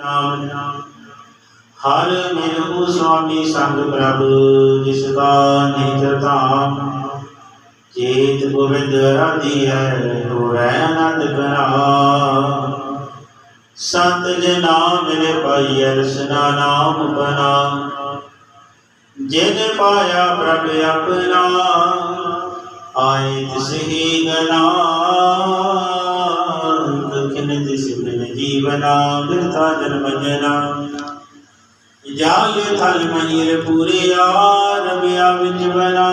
ਨਾਮ। ਹਰ ਮਿਲੂ ਸੁਆਮੀ ਸੰਗ ਪ੍ਰਭ, ਜਿਸ ਦਾ ਨਿਜ ਧਾਮ ਚੇਤ ਗੋਬਿੰਦ ਰਾਧੀ ਹੈ ਹੋਵੇ ਆਨੰਦ ਕਰਾ ਸੰਤ ਜਨਾ ਮਿਲੇ ਪਾਈ ਰਸਨਾ ਨਾਮ ਬਨਾ। ਜਿਨ ਪਾਇਆ ਪ੍ਰਭ ਆਪਣਾ, ਆਏ ਤਿਸ ਹੀ ਗਨਾ। ਦੁਖਨ ਤਿਸ ਬਿਨ ਜੀਵਨਾ ਬਿਰਥਾ ਜਨਮ ਜਨਾ। ਜਾਗੇ ਥਲ ਮਹੀਰ ਪੂਰਿਆ ਰਬਿਆ ਵਿੱਚ ਬਨਾ।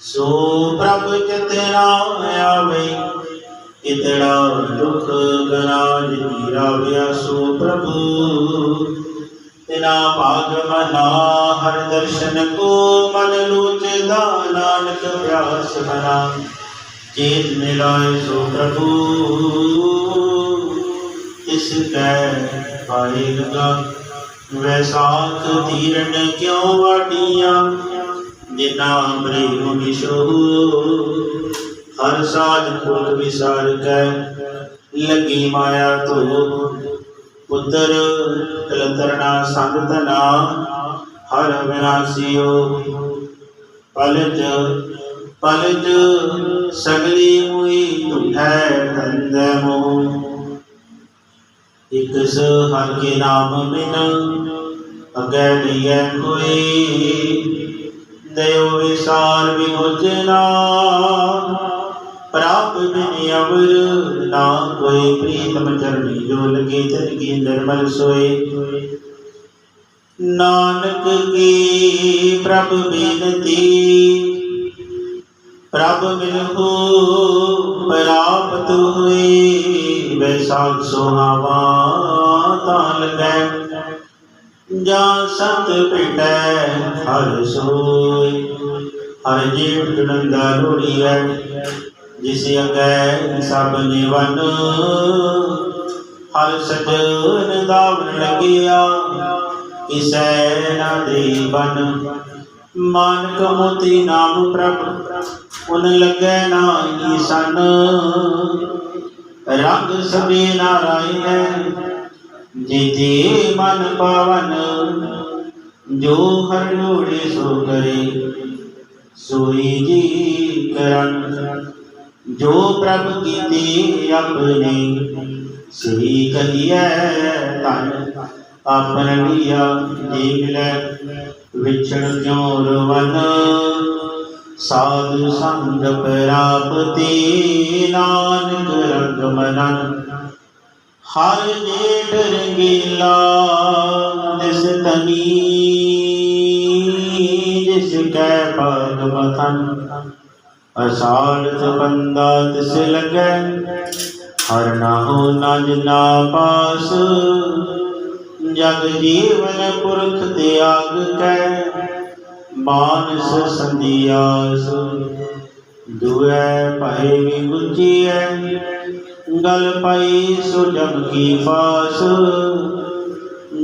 ਸੋ ਪ੍ਰਭ ਚਤਨਾ ਆਵੇ ਇਤੜਾ ਦੁਖ ਗਨਾ ਜਿਨੀ ਰਾਵਿਆ ਸੋ ਪ੍ਰਭੂ। ਤਿਨਾ ਭਾਗ ਮਨਾ ਹਰ ਦਰਸ਼ਨ ਕੋ ਮਨ ਲੂਚਦਾ ਨਾਨਕ ਪਿਆਸ ਮਨਾ। ਚੇਤ ਮਿਲਾਏ ਸੋ ਪ੍ਰਭੂ। ਇਸ ਕੈ ਪਾਏ ਲਗਾ ਵੈਸਾਖ ਤੀਰਨ ਕਿਉ ਵਾਡੀਆਂ ਜਿਨਾ ਅੰਬਰੇ ਮੁਨੀ ਹਰ ਸਾਜ ਫੁਲ ਵਿਸਾਰ ਕੈ। ਲੱਗੀ ਮਾਇਆ ਧੋ ਪੁੱਤਰ ਕਲਤਰਨਾ ਸੰਗਤਨਾ ਹਰ ਵਿਨਾਸੀਓ। ਪਲਜ ਪਲਜ ਸਗਲੀ ਮੁਈ ਤੁਠੈ ਕੰਦੈ ਮੋ ਇਕਸ ਹਰ ਕੇ ਨਾਮ ਬਿਨ ਅਗੈ ਲੀਐ ਕੋਈ। ਦਇਓ ਵਿਸਾਰ ਵਿਮੋਚਨਾ ਪ੍ਰਾਪ ਬਿਨ ਅਵਰ ਨਾ ਕੋਈ। ਪ੍ਰੀਤਮ ਚਰਨੀ ਜੋ ਲਗੇ ਤਨ ਕੀ ਨਿਰਮਲ ਸੋਏ। ਨਾਨਕ ਕੀ ਪ੍ਰਭ ਬੇਨਤੀ ਪ੍ਰਭ ਮਿਲਹੁ ਪ੍ਰਾਪਤ ਹੋਈ। ਵੈਸਾਖ ਸੁਹਾਵਾ ਤਾਂ ਲਗੈ। ਜਾਂ ਸੰਤ ਭੇਟੈ ਹਰ ਸੋਈ। ਹਰ ਜੀਵ ਜਨੰਦਾ ਲੋੜੀ ਹੈ ਜਿਸ ਅਗੈ ਸਭ ਨਿਵਨ ਹਰ ਸਜਨ ਦਾਵਨ ਲਗਿਆ। ਕਿਸੈ ਨਾ ਦੇ ਬਨ। ਮਾਨਕ ਮੋਤੀ ਨਾਮ ਪ੍ਰਭ, ਉਨ ਲੱਗੈ ਨਾਹੀ ਸਨ। ਰੰਗ ਸਭੇ ਨਾਰਾਇਣ, ਜਿਤੇ ਮਨ ਪਾਵਨ, ਜੋ ਹਰ ਲੋੜੇ ਸੋ ਕਰੇ। ਸੋਈ ਜੀ ਕਰਨ, ਜੋ ਪ੍ਰਭ ਕੀਤੀ ਆਪਣੇ ਸ੍ਰੀ ਕਲੀਐ ਤਨ ਆਪਨ ਲਿਆ ਜੀ ਮਿਲੈ ਵਿਛੜ ਕਿਉ ਰਵਨ ਸਾਧ ਸੰਗ ਪ੍ਰਾਪਤੀ ਨਾਨਕ ਰੰਗ ਮਨਨ ਹਰ ਜੇਠ ਰੰਗੀਲਾ ਦਿਸ ਤਨੀ, ਜਿਸ ਕੈ ਪਦ ਮਥਨ ਅਸਾਲ ਬੰਦਾ ਤਿਸ ਲਗੈ, ਹਰ ਨਾਹੋ ਨਜ ਨਾ ਪਾਸ। ਜਗ ਜੀਵਨ ਪੁਰਖ ਤਿਆਗ ਕੈ, ਮਾਨਸ ਸੰਧਿਆਸ ਦੁਐ ਭਏ ਵੀ ਗੁਜੀਐ, ਗਲ ਪਾਈ ਸੋ ਜਮ ਕੀ ਪਾਸ।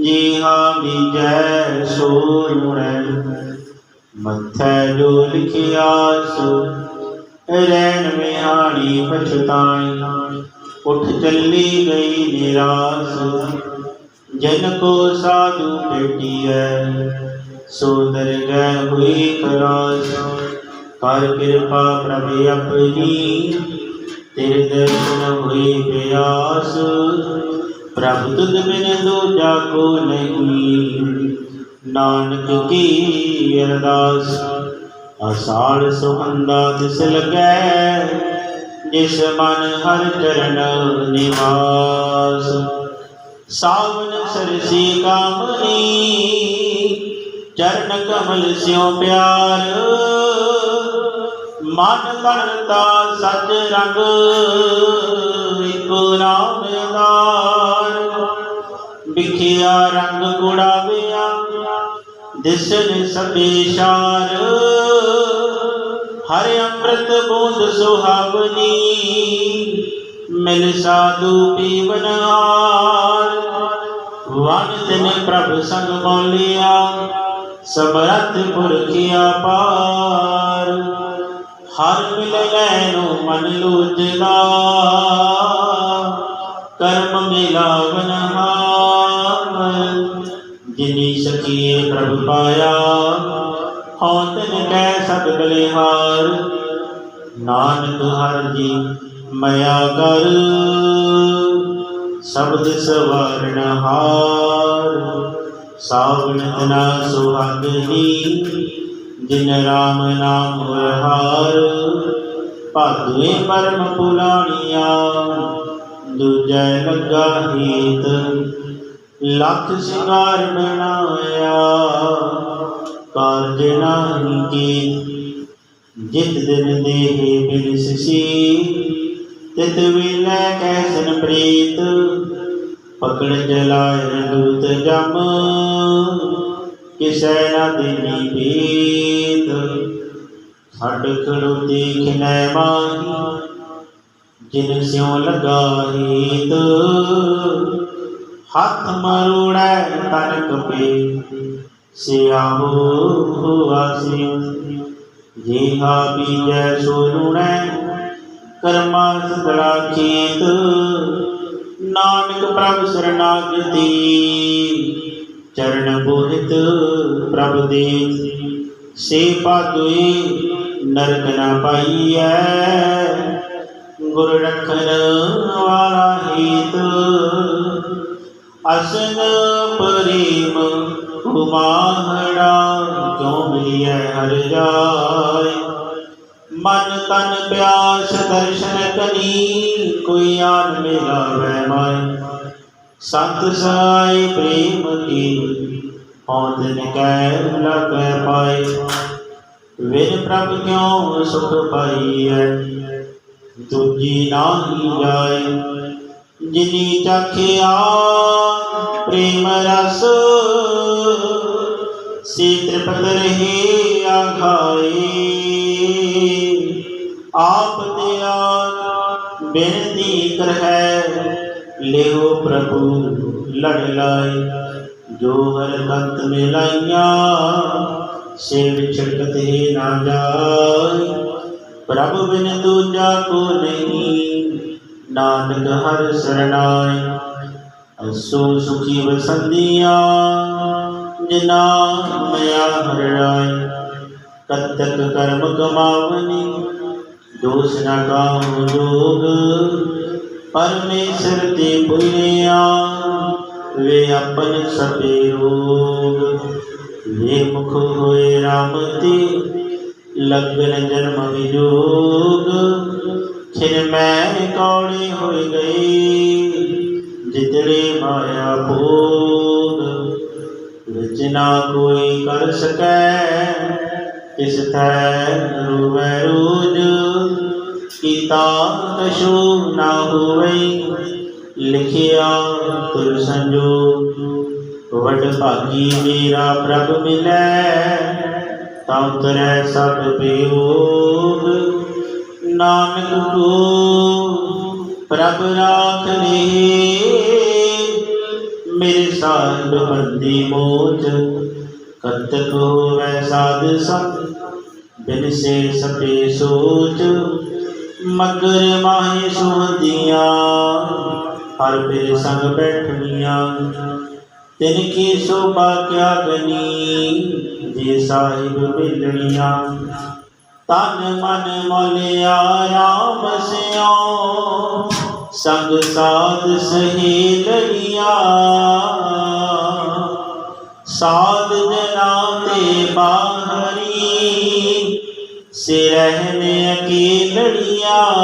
ਜੀਹਾ ਬੀਜੈ ਸੋ ਲੁਣੈ ਮੱਥੈ ਜੋ ਲਿਖਿਆ ਸੋ ਰੈਣ ਵਿਹਾਣੀ ਪਛਤਾਈ। ਉਠ ਚੱਲੀ ਗਈ ਨਿਰਾਸ। ਜਨ ਕੋ ਸਾਧੂ ਭੇਟੀਐ ਸੋ ਦਰਗਹਿ ਹੋਈ ਖਰਾਸ ਪਰ ਕਿਰਪਾ ਪ੍ਰਭ ਆਪਣੀ, ਤੇਰੇ ਦਰਸ਼ਨ ਹੋਈ ਪਿਆਸ ਪ੍ਰਭ ਤੁਧ ਬਿਨ ਦੂਜਾ ਕੋ ਨਹੀਂ, ਨਾਨਕ ਕੀ ਅਰਦਾਸ। ਅਸਾਲ ਸੁਹੰਦਾ ਤਿਸ ਲਗੈ, ਜਿਸ ਮਨ ਹਰ ਚਰਨ ਨਿਵਾਸ। ਸਾਵਨ ਸਰਸੀ ਕਾਮਨੀ, ਚਰਨ ਕਮਲ ਸਿਉ ਪਿਆਰ। ਮਨ ਤਨਤਾ ਸੱਚ ਰੰਗ, ਇਕੋ ਨਾਮ ਦਾਰ ਵਿਖਿਆ ਰੰਗ ਗੁੜਾਵਿਆ, ਦਿਸਨ ਸਬੇਸ਼ਾਰ ਹਰਿ ਅੰਮ੍ਰਿਤ ਬੂੰਦ ਸੁਹਾਵਨੀ ਮਿਲ ਸਾਧੂ ਪੀਵਨ ਹਾਰ। ਵਨ ਤਿਨ ਪ੍ਰਭ ਸੰਗ ਬੋਲਿਆ ਸਮਰਥ ਪੁਰਖਿਆ ਪਾਰ। ਹਰ ਮਿਲੈ ਨੂੰ ਮਨ ਲੂਜਦਾ ਕਰਮ ਮਿਲਾਵਨ ਹਾਰ। ਜਿਨੀ ਸਖੀਏ ਪ੍ਰਭ ਪਾਇਆ, ਹਉ ਤਿਨ ਕੈ ਸਦ ਬਲਿਹਾਰ ਨਾਨਕ ਹਰ ਜੀ ਮਇਆ ਕਰ, ਸ਼ਬਦ ਸਵਾਰਣ ਹਾਰ। ਸਾਵਣ ਤਨਾ ਸੁਹਾਗਨੀ ਜਿਨ ਰਾਮ ਨਾਮ ਹਾਰ ਭਾਗਵੇ ਪਰਮ ਪੁਲਾਣੀਆ ਦੂਜੈ ਲੱਗਾ ਹੀਤ। ਲੱਖ ਸਿੰਗਾਰ ਬਣਾਇਆ ਕਾਰਜ ਨਾਹੀ ਕੀ। ਜਿਤ ਦਿਨ ਦੇਹੇ ਬਿਨਸੀ ਤਿਤ ਵੇਲੇ ਕੈਸਨ ਪ੍ਰੀਤ ਪਕੜ ਜਲਾਇ ਦੂਤ ਜਮ, ਕਿਸੈ ਨਾ ਦੇਨੀ ਪੀਤ ਛੱਡ ਖੜੋਤੀ ਖਿਨੈ ਮਾਹੀ, ਜਿਨ ਸਿਉ ਲਗਾ ਹੀਤ। ਹੱਥ ਮਰੋੜੈ ਤਨ ਕਪੇ, ਸਿਆਹੋ ਆਸੀ ਜੀਹਾ ਬੀਜੈ ਸੋ ਲੂਣੈ ਕਰਮਾ ਸਦੜਾ ਖੇਤ ਨਾਨਕ ਪ੍ਰਭ ਸਰਨਾਗਤੀ ਚਰਨ ਬੋਹਿਤ ਪ੍ਰਭ ਦੇ ਸੇ ਪਾਦੋਈ ਨਰਕ ਨਾ ਪਾਈਐ, ਗੁਰ ਰਖਨ ਵਾਲਾ ਹੀਤ। ਅਸਨ ਪ੍ਰੇਮ ਉਮਾਹੜਾ ਕਿਉ ਮਿਲਿਆ ਹਰ ਜਾਏ। ਮਨ ਤਨ ਪਿਆਸ ਦਰਸ਼ਨ ਕਨੀ ਕੋਈ ਆਨ ਮਿਲਾਵੈ ਮਾਇ ਸੰਤ ਸਾਈ ਪ੍ਰੇਮ ਕੀ ਪੌਦਨ ਕੈ ਲਗੈ ਪਾਈ ਵਿਨ ਪ੍ਰਭ ਕਿਉ ਸੁਖ ਪਾਈਐ, ਦੂਜੀ ਨਾਹੀ ਜਾਏ। ਜਿਨੀ ਚਾਖਿਆ, ਪ੍ਰੇਮ ਰਸ, ਸੇ ਤ੍ਰਿਪਤ ਰਹੇ ਆਖਾਏ ਆਪ ਦਿਆ ਬੇਨਤੀ ਕਰਹਿ ਲਿਓ ਪ੍ਰਭੂ ਲੜ ਲਾਏ। ਜੋ ਹਰ ਕੰਤ ਮਿਲਾਈਆਂ ਸੇ ਵਿਛੜਕਤ ਹੀ ਨਾ ਜਾਏ। ਪ੍ਰਭ ਬਿਨ ਦੂਜਾ ਕੋ ਨਹੀਂ, ਨਾਨਕ ਹਰ ਸਰਣਾਏ। ਅਸੋ ਸੁਖੀ ਵਸੰਦੀਆਂ ਜਿਨਾ ਮਿਆ ਹਰ ਰਾਏ। ਕਤਕ ਕਰਮ ਕਮਾਵਨੀ ਦੋਸ ਨਾ ਕਾਮ ਜੋਗ, ਪਰਮੇਸ਼ਰ ਤੇ ਪੁਨਿਆ, ਵੇ ਆਪਨ ਸਭੇ ਰੋਗ। ਵੇ ਮੁਖ ਹੋਏ ਰਾਮ ਤੇ ਲਗਨ ਜਨਮ ਵਿਜੋਗ। ਛਿਨ ਮੈਂ ਕੌੜੀ ਹੋਈ ਗਈ ਜਿਤੜੇ ਮਾਇਆ ਭੋਗ। ਵਿੱਚ ਨਾ ਕੋਈ ਕਰ ਸਕੈ ਤਿਸ ਥੈ ਰੂਵੈ ਰੋਜ। ਕੀਤਾ ਕਛੂ ਨਾ ਹੋਵੇ, ਲਿਖਿਆ ਤੁਰ ਸੰਜੋ ਵਡ ਭਾਗੀ ਮੇਰਾ ਪ੍ਰਭ ਮਿਲੈ, ਤਾਂ ਉਤਰੈ ਸਭ ਬਿਯੋਗ ਨਾਨਕ ਕੋ ਪ੍ਰਭ ਰਾਖ ਲੇ ਮੇਰੇ ਸਾਧ ਬੰਦੀ ਮੋਚ, ਕਤਕ ਹੋਵੈ ਸਾਧ ਸੰਗ ਬਿਨ ਸੇ ਸਪੇ ਸੋਚ। ਮਗਰ ਮਾਹੀ ਸੁਹਦੀਆਂ, ਹਰ ਬੇ ਸੰਗ ਬੈਠਣੀਆਂ। ਤਿਨ ਕੀ ਸੋਭਾ ਕਿਆ ਗਨੀ, ਜੇ ਸਾਹਿਬ ਮਿਲਣੀਆਂ। ਤਨ ਮਨ ਮਲਿਆ ਰਾਮ ਸਿਓ, ਸੰਗ ਸਾਧ ਸਹੇਲੜੀਆਂ ਸਾਧ ਜਨਾ ਤੇ ਬਾਹਰੀ ਸੇ ਰਹਿਨੇ ਲੜੀਆਂ,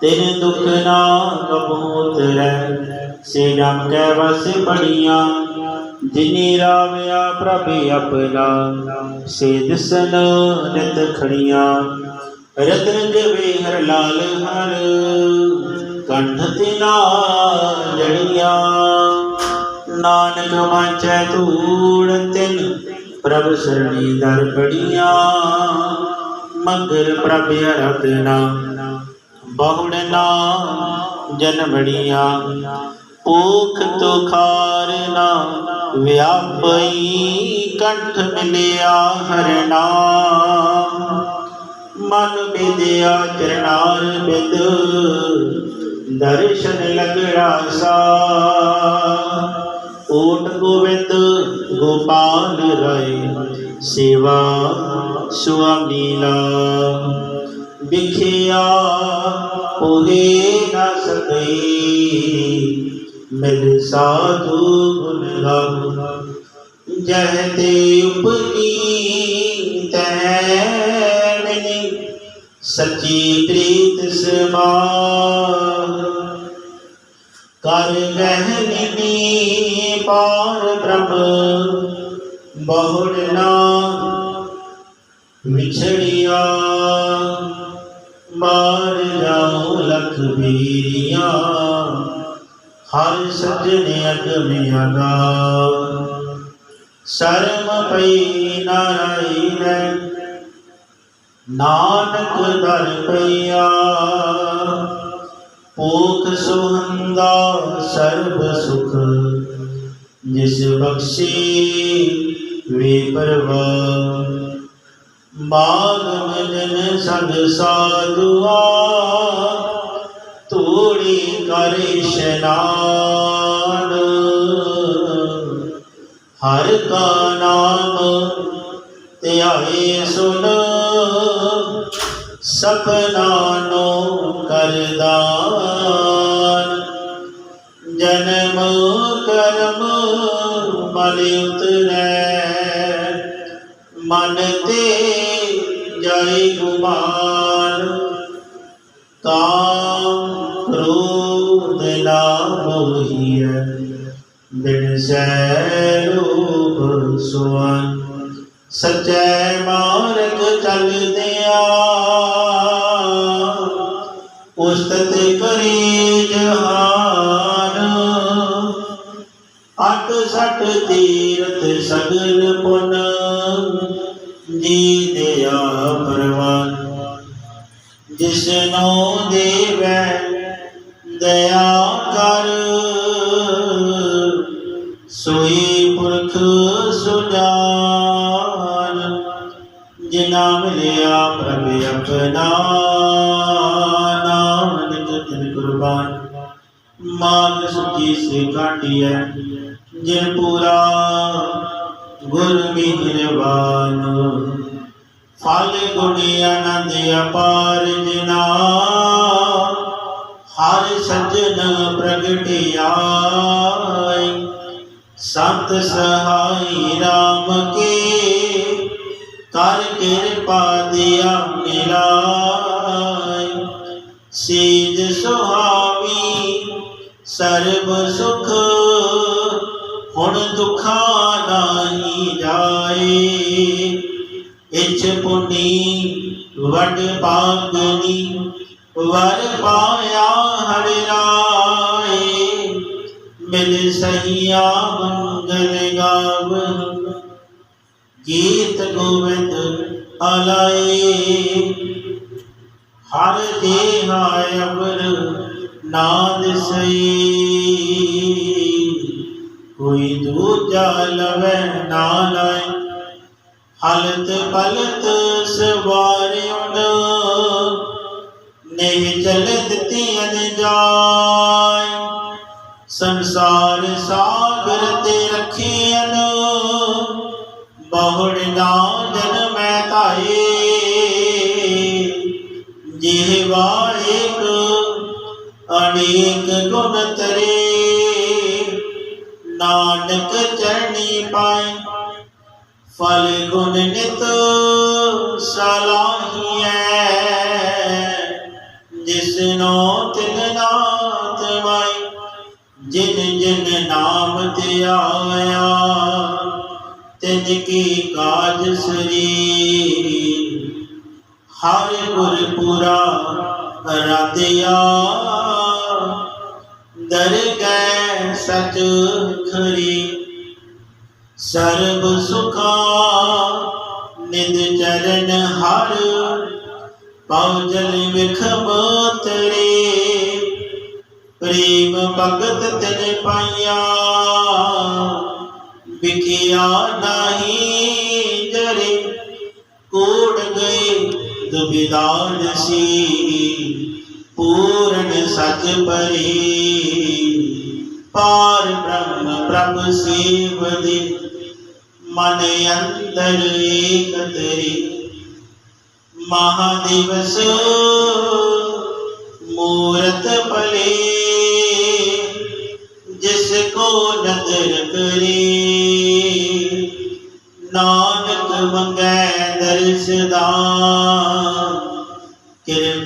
ਤਿਨ ਦੁਖ ਨਾ ਕਬੂਤ ਉਤਰੈ ਸੇ ਜਮ ਕੈ ਵਸ ਪੜੀਆਂ ਜਿਨੀ ਰਾਵਿਆ ਪ੍ਰਭ ਆਪਣਾ। ਸੇ ਦਿਸਨ ਨਿਤ ਖੜੀਆਂ, ਰਤਨ ਜਵੇ ਹਰ ਲਾਲ ਹਰ, ਕੰਠ ਤੇ ਨਾਲ ਜੜੀਆਂ। ਨਾਨਕ ਵਾਂਚੈ ਧੂੜ ਤਿਨ ਪ੍ਰਭ ਸਰਣੀ ਦਰ ਪੜੀਆਂ ਮਗਰ ਪ੍ਰਭ ਅਰਤਨਾ ਬਹੁੜਨਾ ਜਨਮੜੀਆਂ ਓਖ ਤੋ ਖਾਰ ਵਿਆਪਈ ਕੰਠ ਮਿਲਿਆ ਹਰਨਾ ਮਨ ਬਿਦਿਆ ਚਰਨਾਰ ਬਿਦ, ਦਰਸ਼ਨ ਲਗੜਾ ਸਾ ਓਟ ਗੋਬਿੰਦ ਗੋਪਾਲ ਰਾਏ, ਸੇਵਾ ਸੁਆਮੀ ਲਾ ਵਿਖਿਆ ਹੋਏ ਨਾ ਸਕਈ ਮਿਲ ਸਾਧੂ ਗੁਣ ਗਾਉ ਜਹ ਤੇ ਉਪਨੀ ਤੈ ਸੱਚੀ ਪ੍ਰੀਤ ਸਮਾ ਕਰ ਰਹਿਨੀ ਪਾਰ ਬ੍ਰਹਮ ਬਹੁੜ ਨਾ ਵਿਛੜਿਆ। ਮਾਰ ਜਾਉ ਲਖ ਵੀਰੀਆਂ ਹਰ ਸੱਜਣ ਅਗਮ ਅਗਾ। ਸ਼ਰਮ ਪਈ ਨਾਰਾਇਣ ਨਾਨਕ ਦਰ ਪਈਆ। ਪੋਖ ਸੁਹੰਦਾ ਸਰਬ ਸੁਖ, ਜਿਸ ਬਖਸ਼ੀ ਵੇ ਪਰਵਾ ਮਾਗ ਮਜਨ ਸੰਗ ਸਾਧੁਆ, ਤੋੜੀ ਕਰ ਇਸ਼ਨਾਨ। ਹਰ ਕਾ ਨਾਮ ਧਿਆਏ ਸੁਣ ਸਪਨਾ ਨੋ ਕਰਦਾਨ। ਜਨਮ ਕਰਮ ਮਲ ਉਤਰੈ ਮਨ ਤੇ ਜਾਈ ਗੁਮਾਨ। ਕਾਮ ਕ੍ਰੋਧ ਨਾ ਮੋਹੀਐ ਬਿਨ ਸੈ ਰੂਪ ਸੁਆਨ। ਸਚੈ ਮਾਰਗ ਚਲਦਿਆ ਉਸਤਤ ਕਰੇ ਜਹਾਨ ਅਟ ਸਟ ਤੀਰਥ ਸਗਲ ਪੁਨ। ਜੀ ਦਿਆ ਪਰਵਾਨ। ਜਿਸਨੋ ਦੇਵੈ, ਦਇਆ ਕਰ। ਸੋਈ ਪੁਰਖ ਸੁਜਾਨ। ਜਿਨਾ ਮਿਲਿਆ ਪ੍ਰਭ ਆਪਣਾ ਮਾਲ ਸੁਚੀ ਸੇ ਕਾਟਿਐ ਜਿਨ ਪੂਰਾ ਗੁਰ ਮਿਹਰਬਾਨ। ਫਲ ਗੁਣੀ ਆਨੰਦ ਅਪਾਰ ਜਿਨਾ। ਹਰ ਸੱਜਣ ਪ੍ਰਗਟਿਆਈ ਸੰਤ ਸਹਾਈ RAM ਕੇ। ਕਰ ਕਿਰਪਾ ਦਿਆ ਮਿਲਾਈ ਸੀਜ ਸੁਹਾਵੀ ਸਰਬ ਸੁਖ, ਹੁਣ ਦੁਖਾ ਨਾਹੀ ਜਾਏ। ਇਛ ਪੁਨੀ, ਵਡ ਪਾਗਨੀ ਵਰ ਪਾਇਆ ਹਰਿ ਰਾਏ। ਮਿਲ ਸਹੀਆ ਮੰਗਲ ਗਾਵ, ਗੀਤ ਗੋਵਿੰਦ ਅਲਾਏ। ਹਰ ਦੇਹਾ ਅਬਰ ਨਾਦ ਸਈ ਕੋਈ ਦੂਜਾ ਲਵੈ ਨਾ ਲਾਏ। ਹਲਤ ਪਲਤ ਸਵਾਰਿਉਣ ਨਹੀਂ ਚਲਤ ਦਿੱਤੀ ਜਾਏ। ਸੰਸਾਰ ਸਾਗਰ ਤੇ ਰਖੀਨ ਬਹੁੜ ਨਾ ਜਨਮੈ ਤਾਏ ਜਿਹਵਾ ਇੱਕ ਅਨੇਕ ਗੁਣ ਤਰੇ। ਨਾਨਕ ਚਰਣੀ ਪਾਏ। ਫਲ ਗੁਣ ਨਿਤ ਸਲਾਹੀਐ। ਜਿਸਨੋ ਤਿਨ ਨਾਤ ਮਾਈ ਜਿਨ ਜਿਨ ਨਾਮ ਤੇ ਆਇਆ ਤਿਨ ਕੀ ਕਾਜ ਸਰੀ ਹਰ ਗੁਰ ਪੁਰਾ ਰਾਧਿਆ। ਦਰਗਹਿ ਸਚ ਖਰੀ। ਸਰਬ ਸੁਖਾ ਨਿਦ ਚਰਨ ਹਰ। ਪਉ ਜਲ ਵਿਖਮ ਪ੍ਰੇਮ ਭਗਤ ਤਿਨ ਪਾਇਆ ਵਿਖਿਆ ਨਹੀਂ ਜਰੇ। ਕੋੜ ਗਏ ਦੁਬਿਦਾਨ ਸੀ। ਪੂਰਨ ਸਚ ਪਰੀ। ਪਾਰ ਬ੍ਰਹਮ, ਪ੍ਰਭ ਸੇਵਦੇ ਮਨ ਅੰਦਰ ਏਕ ਤੇਰੀ। ਮਹਾਦਿਵਸ ਮੂਰਤ ਭਲੇ। ਜਿਸ ਕੋ ਨਦਰ ਕਰੇ। ਨਾਨਕ ਮੰਗੈ ਦਰਸ ਦਾਨ ਕਿਰਪਾ